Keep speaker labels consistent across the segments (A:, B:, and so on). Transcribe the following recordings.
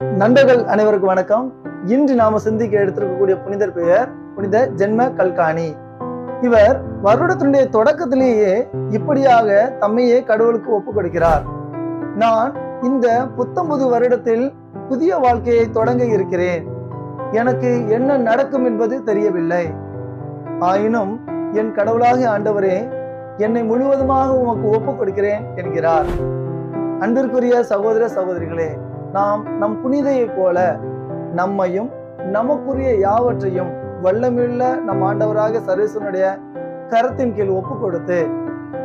A: நண்பர்கள் அனைவருக்கும் வணக்கம். இன்று நாம சிந்திக்க எடுத்திருக்கக்கூடிய புனிதர் பெயர் புனித ஜென்ம கல்காணி. இவர் வருடத்தினுடைய தொடக்கத்திலேயே இப்படியாக தம்மையே கடவுளுக்கு ஒப்பு கொடுக்கிறார் நான் இந்த புத்தம்புது வருடத்தில் புதிய வாழ்க்கையை தொடங்க இருக்கிறேன். எனக்கு என்ன நடக்கும் என்பது தெரியவில்லை. ஆயினும் என் கடவுளாக ஆண்டவரே என்னை முழுவதுமாக உமக்கு ஒப்பு கொடுக்கிறேன் என்கிறார். அன்பிற்குரிய சகோதர சகோதரிகளே நாம் நம் புனிதையைப் போல நம்மையும் நமக்குரிய யாவற்றையும் வல்லமில்ல நம் ஆண்டவராக சர்வேசனுடைய கரத்தின் கீழ் ஒப்பு கொடுத்து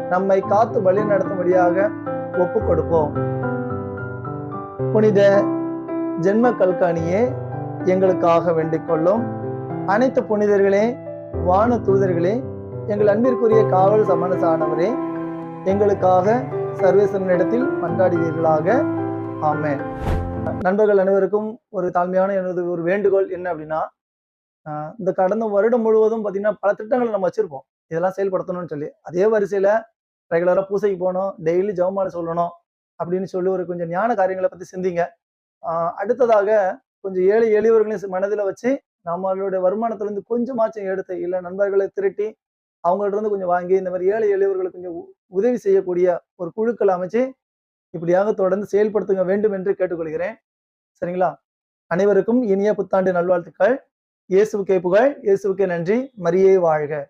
A: நம்மை காத்து வழி நடத்தும்படியாக ஒப்பு கொடுப்போம் புனித ஜென்ம கல்காணியே எங்களுக்காக வேண்டிக் கொள்ளும் அனைத்து புனிதர்களே வான தூதர்களே எங்கள் அன்பிற்குரிய காவல் சமணசானவரே எங்களுக்காக சர்வேசனிடத்தில் மன்றாடுவீர்களாக. ஆமே நண்பர்கள் அனைவருக்கும் ஒரு தாழ்மையான எனது ஒரு வேண்டுகோள் என்ன அப்படின்னா இந்த கடந்த வருடம் முழுவதும் பார்த்தீங்கன்னா பல திட்டங்களை நம்ம வச்சிருப்போம். இதெல்லாம் செயல்படுத்தணும்னு சொல்லி. அதே வரிசையில ரெகுலராக பூசைக்கு போகணும் டெய்லி ஜெபமாலை சொல்லணும் அப்படின்னு சொல்லி ஒரு கொஞ்சம் ஞான காரியங்களை பத்தி சிந்திங்க. அடுத்ததாக கொஞ்சம் ஏழை எளியவர்களையும் மனதில் வச்சு நம்மளுடைய வருமானத்திலேருந்து கொஞ்சமாச்சும் எடுத்து இல்லை நண்பர்களை திருட்டி அவங்கள்ட்ட இருந்து கொஞ்சம் வாங்கி இந்த மாதிரி ஏழை எளியவர்களுக்கு கொஞ்சம் உ- உதவி செய்யக்கூடிய ஒரு குழுக்கள் அமைச்சு இப்படியாக தொடர்ந்து செயல்படுத்துங்க வேண்டும் என்று கேட்டுக்கொள்கிறேன். சரிங்களா? அனைவருக்கும் இனிய புத்தாண்டு நல்வாழ்த்துக்கள். இயேசுக்கே புகழ். இயேசுக்கே நன்றி. மரியே வாழ்க.